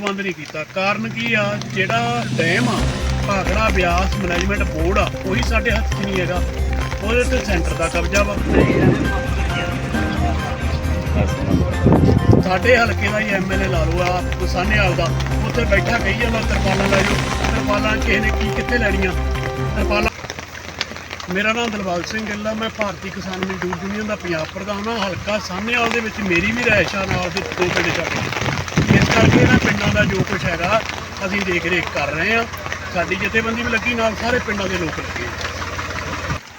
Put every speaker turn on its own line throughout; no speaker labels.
ਬੰਦ ਨਹੀਂ ਕੀਤਾ। ਕਾਰਨ ਕੀ ਆ? ਜਿਹੜਾ ਡੈਮ ਆ, ਭਾਖੜਾ ਬਿਆਸ ਮੈਨੇਜਮੈਂਟ ਬੋਰਡ ਆ, ਉਹੀ ਸਾਡੇ ਹੱਥ 'ਚ ਨਹੀਂ ਹੈਗਾ। ਉਹਦੇ ਤੇ ਸੈਂਟਰ ਦਾ ਕਬਜ਼ਾ ਵਾ। ਸਾਡੇ ਹਲਕੇ ਦਾ ਹੀ ਐਮਐਲਏ ਲਾ ਲਓ ਆ ਸਾਹਨੇਵਾਲ ਦਾ ਉੱਥੇ ਬੈਠਾ ਕਹੀ ਜਾਂਦਾ, ਤਰਪਾਲਾਂ ਲੈ ਜਾਓ। ਤਰਪਾਲਾਂ ਕਿਸੇ ਨੇ ਕੀ, ਕਿੱਥੇ ਲੈਣੀਆਂ? ਤਰਪਾਲਾਂ ਮੇਰਾ ਨਾਮ ਦਿਲਬਾਗ ਸਿੰਘ ਗਿੱਲਾ ਮੈਂ ਭਾਰਤੀ ਕਿਸਾਨ ਮਜ਼ਦੂਰ ਯੂਨੀਅਨ ਦਾ ਪੰਜਾਬ ਪ੍ਰਧਾਨ ਹਾਂ ਹਲਕਾ ਸਾਹਨੇਵਾਲ ਦੇ ਵਿੱਚ ਮੇਰੀ ਵੀ ਰਿਹਾਇਸ਼ ਆ, ਨਾਲ ਦੇ ਦੋ ਪਿੰਡ ਛੱਡ ਇਸ ਕਰਕੇ ਇਹਨਾਂ ਦਾ ਜੋ ਕੁਝ ਹੈਗਾ ਅਸੀਂ ਦੇਖ ਰੇਖ ਕਰ ਰਹੇ ਆ ਸਾਡੀ ਜਥੇਬੰਦੀ ਵੀ ਲੱਗੀ ਨਾਲ ਸਾਰੇ ਪਿੰਡਾਂ ਦੇ ਲੋਕ ਲੱਗੇ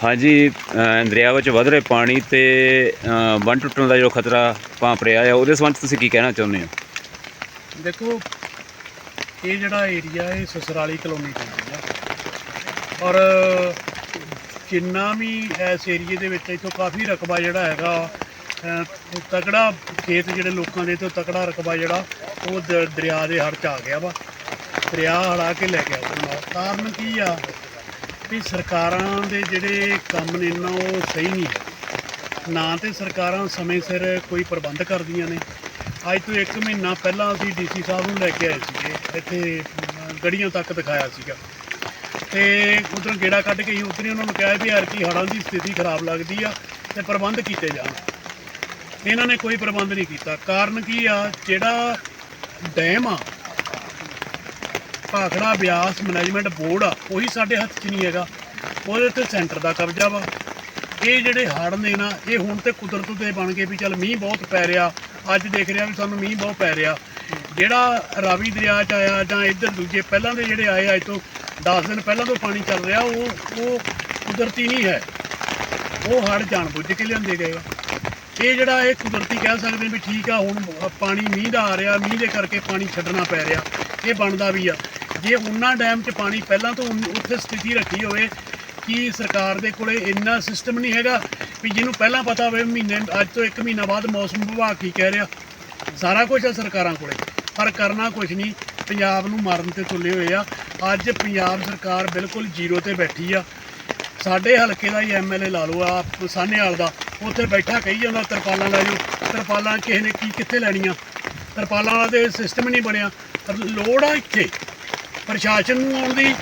ਹਾਂਜੀ ਅ, ਦਰਿਆ ਵਿੱਚ ਵਧ ਰਹੇ ਪਾਣੀ ਤੇ ਬੰਨ ਟੁੱਟਣ ਦਾ ਜੋ ਖਤਰਾ ਭਾਂਪ ਰਿਹਾ ਹੈ ਉਹਦੇ ਸੰਬੰਧ ਤੁਸੀਂ ਕੀ ਕਹਿਣਾ ਚਾਹੁੰਦੇ ਹੋ?
ਦੇਖੋ ਇਹ ਜਿਹੜਾ ਏਰੀਆ ਇਹ ਸਸਰਾਲੀ ਕਲੋਨੀ ਪੈਂਦੀ ਆ ਔਰ ਜਿੰਨਾ ਵੀ ਇਸ ਏਰੀਏ ਦੇ ਵਿੱਚ ਇਥੋਂ ਕਾਫੀ ਰਕਬਾ ਜਿਹੜਾ ਹੈਗਾ ਤਕੜਾ ਖੇਤ ਜਿਹੜੇ ਲੋਕਾਂ ਦੇ ਤੋਂ ਤਕੜਾ ਰਕਬਾ ਜਿਹੜਾ ਉਹ ਦ- ਦਰਿਆ ਦੇ ਹੜ ਚ ਆ ਗਿਆ ਵਾ। ਦਰਿਆ ਹੜਾ ਕੇ ਲੈ ਗਿਆ ਉਹਦੇ ਨਾਲ ਕਾਰਨ ਕੀ ਆ? ਵੀ ਸਰਕਾਰਾਂ ਦੇ ਜਿਹੜੇ ਕੰਮ ਨੇ ਨਾ ਉਹ ਸਹੀ ਨਹੀਂ ਹੈ ਨਾ ਤੇ ਸਰਕਾਰਾਂ ਸਮੇਂ ਸਿਰ ਕੋਈ ਪ੍ਰਬੰਧ ਕਰਦੀਆਂ ਨੇ। ਅੱਜ ਤੋਂ 1 ਮਹੀਨਾ ਪਹਿਲਾਂ ਅਸੀਂ ਡੀਸੀ ਸਾਹਿਬ ਨੂੰ ਲੈ ਕੇ ਆਏ ਸੀਗੇ। ਇੱਥੇ ਅਮ, ਗੜੀਆਂ ਤੱਕ ਦਿਖਾਇਆ ਸੀਗਾ। ਤੇ ਉਧਰੋਂ ਗੇੜਾ ਕੱਢ ਕੇ ਹੀ ਉਧਰ ਉਹਨਾਂ ਨੂੰ ਕਿਹਾ ਵੀ ਯਾਰ ਕੀ ਹੜ੍ਹਾਂ ਦੀ ਸਥਿਤੀ ਖਰਾਬ ਲੱਗਦੀ ਆ ਤੇ ਪ੍ਰਬੰਧ ਕੀਤੇ ਜਾਣ। ਇਹਨਾਂ ਨੇ ਕੋਈ ਪ੍ਰਬੰਧ ਨਹੀਂ ਕੀਤਾ। ਕਾਰਨ ਕੀ ਆ? ਜਿਹੜਾ ਡੈਮ ਆ। ਭਾਖੜਾ ਬਿਆਸ ਮੈਨੇਜਮੈਂਟ ਬੋਰਡ ਆ, ਉਹੀ ਸਾਡੇ ਹੱਥ 'ਚ ਨਹੀਂ ਹੈਗਾ। ਉਹਦੇ ਤੇ ਸੈਂਟਰ ਦਾ ਕਬਜ਼ਾ ਵਾ। ਇਹ ਜਿਹੜੇ ਹੜ੍ਹ ਨੇ ਨਾ, ਇਹ ਹੁਣ ਤੇ ਕੁਦਰਤ ਦੇ ਬਣ ਗਏ ਵੀ ਚੱਲ ਮੀਂਹ ਬਹੁਤ ਪੈ ਰਿਹਾ। ਅੱਜ ਦੇਖ ਰਿਹਾ ਵੀ ਸਾਨੂੰ ਮੀਂਹ ਬਹੁਤ ਪੈ ਰਿਹਾ। ਜਿਹੜਾ ਰਾਵੀ ਦਰਿਆ ਚ ਆਇਆ ਜਾਂ ਇੱਧਰ ਦੂਜੇ, ਪਹਿਲਾਂ ਦੇ ਜਿਹੜੇ ਆਏ ਅੱਜ ਤੋਂ 10 ਦਿਨ ਪਹਿਲਾਂ ਤੋਂ ਪਾਣੀ ਚੱਲ ਰਿਹਾ, ਉਹ ਉਹ ਕੁਦਰਤੀ ਨਹੀਂ ਹੈ। ਉਹ ਹੜ੍ਹ ਜਾਣ ਬੁੱਝ ਕੇ ਲਿਆਂਦੇ ਗਏ ਆ। ਇਹ ਜਿਹੜਾ ਇਹ ਕੁਦਰਤੀ ਕਹਿ ਸਕਦੇ ਵੀ ਠੀਕ ਆ, ਹੁਣ ਪਾਣੀ ਮੀਂਹ ਦਾ ਆ ਰਿਹਾ, ਮੀਂਹ ਦੇ ਕਰਕੇ ਪਾਣੀ ਛੱਡਣਾ ਪੈ ਰਿਹਾ, ਇਹ ਬਣਦਾ ਵੀ ਆ। ਜੇ ਉਹਨਾਂ ਡੈਮ 'ਚ ਪਾਣੀ ਪਹਿਲਾਂ ਤੋਂ ਉੱਥੇ ਸਥਿਤੀ ਰੱਖੀ ਹੋਵੇ ਕਿ ਸਰਕਾਰ ਦੇ ਕੋਲੇ ਇੰਨਾ ਸਿਸਟਮ ਨਹੀਂ ਹੈਗਾ ਵੀ ਜਿਹਨੂੰ ਪਹਿਲਾਂ ਪਤਾ ਹੋਵੇ, ਮਹੀਨੇ, ਅੱਜ ਤੋਂ 1 ਮਹੀਨਾ ਬਾਅਦ ਮੌਸਮ ਵਿਭਾਗ ਕੀ ਕਹਿ ਰਿਹਾ, ਸਾਰਾ ਕੁਝ ਆ ਸਰਕਾਰਾਂ ਕੋਲੇ। ਪਰ ਕਰਨਾ ਕੁਝ ਨਹੀਂ, ਪੰਜਾਬ ਨੂੰ ਮਾਰਨ ਤੇ ਤੁਲੇ ਹੋਏ ਆ। ਅੱਜ ਪੰਜਾਬ ਸਰਕਾਰ ਬਿਲਕੁਲ ਜ਼ੀਰੋ ਤੇ ਬੈਠੀ ਆ। ਸਾਡੇ ਹਲਕੇ ਦਾ ਹੀ ਐਮਐਲਏ ਲਾ ਲਓ ਆ ਸਾਹਨੇਵਾਲ ਦਾ। ਉੱਥੇ ਬੈਠਾ ਕਹੀ ਜਾਂਦਾ, ਤਰਪਾਲਾਂ ਲੈ ਜਾਓ। ਤਰਪਾਲਾਂ ਕਿਸੇ ਨੇ ਕੀ, ਕਿੱਥੇ ਲੈਣੀਆਂ? ਤਰਪਾਲਾਂ ਦਾ ਤੇ ਸਿਸਟਮ ਨਹੀਂ ਬਣਿਆ। ਪਰ ਲੋੜ ਆ ਇੱਥੇ। ਪ੍ਰਸ਼ਾਸਨ ਨੂੰ ਆਉਣ ਦੀ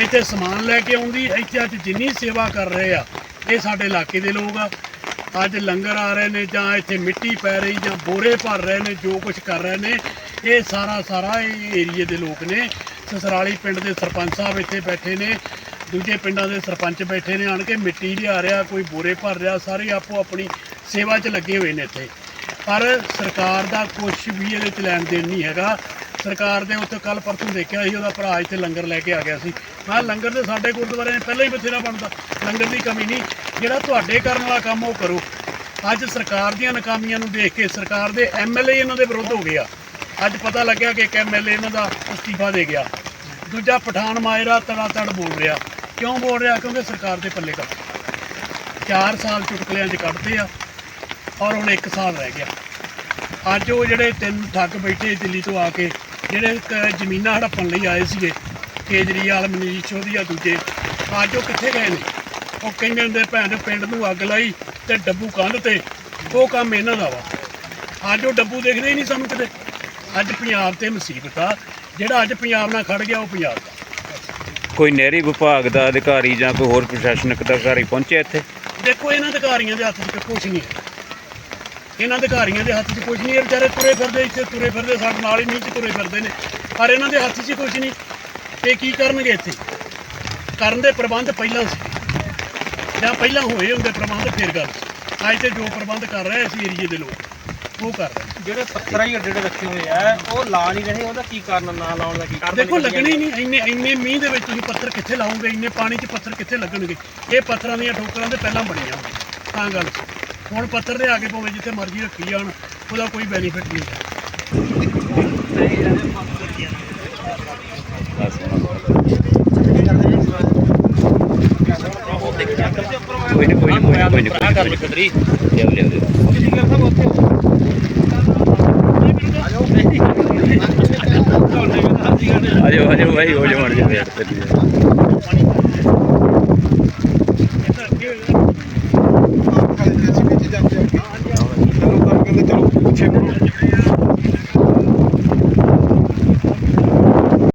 ਇੱਥੇ ਸਮਾਨ ਲੈ ਕੇ ਆਉਂਦੀ। ਇੱਥੇ ਅੱਜ ਜਿੰਨੀ ਸੇਵਾ ਕਰ ਰਹੇ ਆ, ਇਹ ਸਾਡੇ ਇਲਾਕੇ ਦੇ ਲੋਕ ਆ। ਅੱਜ ਲੰਗਰ ਆ ਰਹੇ ਨੇ ਜਾਂ ਇੱਥੇ ਮਿੱਟੀ ਪੈ ਰਹੀ ਜਾਂ ਬੋਰੇ ਭਰ ਰਹੇ ਨੇ, ਜੋ ਕੁਝ ਕਰ ਰਹੇ ਨੇ, ਇਹ ਸਾਰਾ ਸਾਰਾ ਇਹ ਏਰੀਏ ਦੇ ਲੋਕ ਨੇ। ਸਸਰਾਲੀ ਪਿੰਡ ਦੇ ਸਰਪੰਚ ਸਾਹਿਬ ਇੱਥੇ ਬੈਠੇ ਨੇ। ਦੂਜੇ ਪਿੰਡਾਂ ਦੇ ਸਰਪੰਚ ਬੈਠੇ ਨੇ, ਆਣ ਕੇ ਮਿੱਟੀ ਲਿਆ ਰਿਹਾ, ਕੋਈ ਬੋਰੇ ਭਰ ਰਿਹਾ, ਸਾਰੇ ਆਪੋ ਆਪਣੀ ਸੇਵਾ 'ਚ ਲੱਗੇ ਹੋਏ ਨੇ ਇੱਥੇ। ਪਰ ਸਰਕਾਰ ਦਾ ਕੁਝ ਵੀ ਇਹਦੇ 'ਚ ਲੈਣ ਦੇਣ ਨਹੀਂ ਹੈਗਾ। ਸਰਕਾਰ ਦੇ ਉੱਤੇ ਕੱਲ ਪਰਸੋਂ ਦੇਖਿਆ ਸੀ, ਉਹਦਾ ਭਰਾ ਇੱਥੇ ਲੰਗਰ ਲੈ ਕੇ ਆ ਗਿਆ ਸੀ। ਮੈਂ ਲੰਗਰ ਤੇ ਸਾਡੇ ਗੁਰਦੁਆਰੇ ਨੇ ਪਹਿਲਾਂ ਹੀ ਬਥੇਰਾ ਬਣਦਾ, ਲੰਗਰ ਦੀ ਕਮੀ ਨਹੀਂ। ਜਿਹੜਾ ਤੁਹਾਡੇ ਕਰਨ ਵਾਲਾ ਕੰਮ ਉਹ ਕਰੋ। ਅੱਜ ਸਰਕਾਰ ਦੀਆਂ ਨਾਕਾਮੀਆਂ ਨੂੰ ਦੇਖ ਕੇ ਸਰਕਾਰ ਦੇ ਐਮਐਲਏ ਇਹਨਾਂ ਦੇ ਵਿਰੁੱਧ ਹੋ ਗਿਆ ਅੱਜ ਪਤਾ ਲੱਗਿਆ ਕਿ ਇੱਕ ਐਮਐਲਏ ਇਹਨਾਂ ਦਾ ਅਸਤੀਫਾ ਦੇ ਗਿਆ। ਦੂਜਾ ਪਠਾਨ ਮਾਇਰਾ ਤੜਾ ਤੜ ਬੋਲ ਰਿਹਾ। ਕਿਉਂ ਬੋਲ ਰਿਹਾ? ਕਿਉਂਕਿ ਸਰਕਾਰ ਦੇ ਪੱਲੇ ਕਰ 4 ਸਾਲ ਚੁਟਕਲਿਆਂ 'ਚ ਕੱਢਦੇ ਆ ਔਰ ਹੁਣ 1 ਸਾਲ ਰਹਿ ਗਿਆ। ਅੱਜ ਉਹ ਜਿਹੜੇ ਤਿੰਨ ਠੱਗ ਬੈਠੇ ਦਿੱਲੀ ਤੋਂ ਆ ਕੇ, ਜਿਹੜੇ ਜ਼ਮੀਨਾਂ ਹੜੱਪਣ ਲਈ ਆਏ ਸੀਗੇ, ਕੇਜਰੀਵਾਲ, ਮਨੀਸ਼ ਚੌਧਰੀ ਦੂਜੇ, ਅੱਜ ਉਹ ਕਿੱਥੇ ਗਏ ਨੇ? ਉਹ ਕਹਿੰਦੇ ਹੁੰਦੇ, ਭੈਣ, ਪਿੰਡ ਨੂੰ ਅੱਗ ਲਾਈ ਤੇ ਡੱਬੂ ਕੰਧ ਤੇ। ਉਹ ਕੰਮ ਇਹਨਾਂ ਦਾ ਵਾ। ਅੱਜ ਉਹ ਡੱਬੂ ਦੇਖਦੇ ਹੀ ਨਹੀਂ ਸਾਨੂੰ ਕਿਤੇ ਅੱਜ ਪੰਜਾਬ ਤੇ ਮੁਸੀਬਤ ਆ। ਜਿਹੜਾ ਅੱਜ ਪੰਜਾਬ ਨਾਲ ਖੜ ਗਿਆ, ਉਹ ਪੰਜਾਬ ਦਾ।
ਕੋਈ ਨਹਿਰੀ ਵਿਭਾਗ ਦਾ ਅਧਿਕਾਰੀ ਜਾਂ ਕੋਈ ਹੋਰ ਪ੍ਰਸ਼ਾਸਨਿਕ ਅਧਿਕਾਰੀ ਪਹੁੰਚਿਆ ਇੱਥੇ।
ਦੇਖੋ, ਇਹਨਾਂ ਅਧਿਕਾਰੀਆਂ ਦੇ ਹੱਥ 'ਚ ਕੁਝ ਨਹੀਂ ਹੈ। ਇਹਨਾਂ ਅਧਿਕਾਰੀਆਂ ਦੇ ਹੱਥ 'ਚ ਕੁਝ ਨਹੀਂ ਹੈ। ਵਿਚਾਰੇ ਤੁਰੇ ਫਿਰਦੇ ਇੱਥੇ, ਤੁਰੇ ਫਿਰਦੇ, ਸਾਡੇ ਨਾਲ ਹੀ ਮੀਂਹ 'ਚ ਤੁਰੇ ਫਿਰਦੇ ਨੇ। ਪਰ ਇਹਨਾਂ ਦੇ ਹੱਥ 'ਚ ਕੁਝ ਨਹੀਂ। ਤੇ ਕੀ ਕਰਨਗੇ ਇੱਥੇ? ਕਰਨ ਦੇ ਪ੍ਰਬੰਧ ਪਹਿਲਾਂ ਸੀ। ਜਾਂ ਪਹਿਲਾਂ ਹੋਏ ਹੁੰਦੇ ਪ੍ਰਬੰਧ, ਫੇਰ ਗੱਲ ਸੀ। ਅੱਜ ਤੇ ਜੋ ਪ੍ਰਬੰਧ ਕਰ ਰਹੇ ਇਸ ਏਰੀਏ ਦੇ ਲੋਕ। ਉਹ ਕਰ ਰਹੇ
ਜਿਹੜੇ ਪੱਥਰ ਹੀ ਅੱਡੇ ਅੱਡੇ ਰੱਖੇ ਹੋਏ ਆ ਉਹ ਲਾ ਨਹੀਂ ਰਹੇ ਉਹਦਾ ਕੀ ਕਾਰਨ ਨਾ ਲਾਉਣ ਦਾ ਕੀ ਕਾਰਨ
ਦੇਖੋ ਲੱਗਣੇ ਹੀ ਨਹੀਂ ਇੰਨੇ ਇੰਨੇ ਮੀਂਹ ਦੇ ਵਿੱਚ ਤੁਸੀਂ ਪੱਥਰ ਕਿੱਥੇ ਲਾਓਗੇ ਇੰਨੇ ਪਾਣੀ 'ਚ ਪੱਥਰ ਕਿੱਥੇ ਲੱਗਣਗੇ? ਇਹ ਪੱਥਰਾਂ ਦੀਆਂ ਠੋਕਰਾਂ ਦੇ ਪਹਿਲਾਂ ਬਣੀਆਂ। ਤਾਂ ਗੱਲ। ਹੁਣ ਪੱਥਰ ਦੇ ਆ ਕੇ ਭਾਵੇਂ ਜਿੱਥੇ ਮਰਜ਼ੀ ਰੱਖੀ ਜਾਣ ਉਹਦਾ ਕੋਈ ਬੈਨੀਫਿਟ ਨਹੀਂ ਹੈ।
ਕੋਈ ਨਹੀਂ ਕੋਈ ਨਹੀਂ ਕੋਈ ਨਹੀਂ ਕੋਈ ਨਹੀਂ
ਕਰ ਲੋ ਚੰਦਰੀ
ਲਿਆਓ ਲਿਆਓ ਲਿਆਓ।
ਤੁਸੀਂ
ਭਾਈ ਹੋ ਜਾਓ ਮੜ ਜਾਓ ਯਾਰ ਚੱਲੀਏ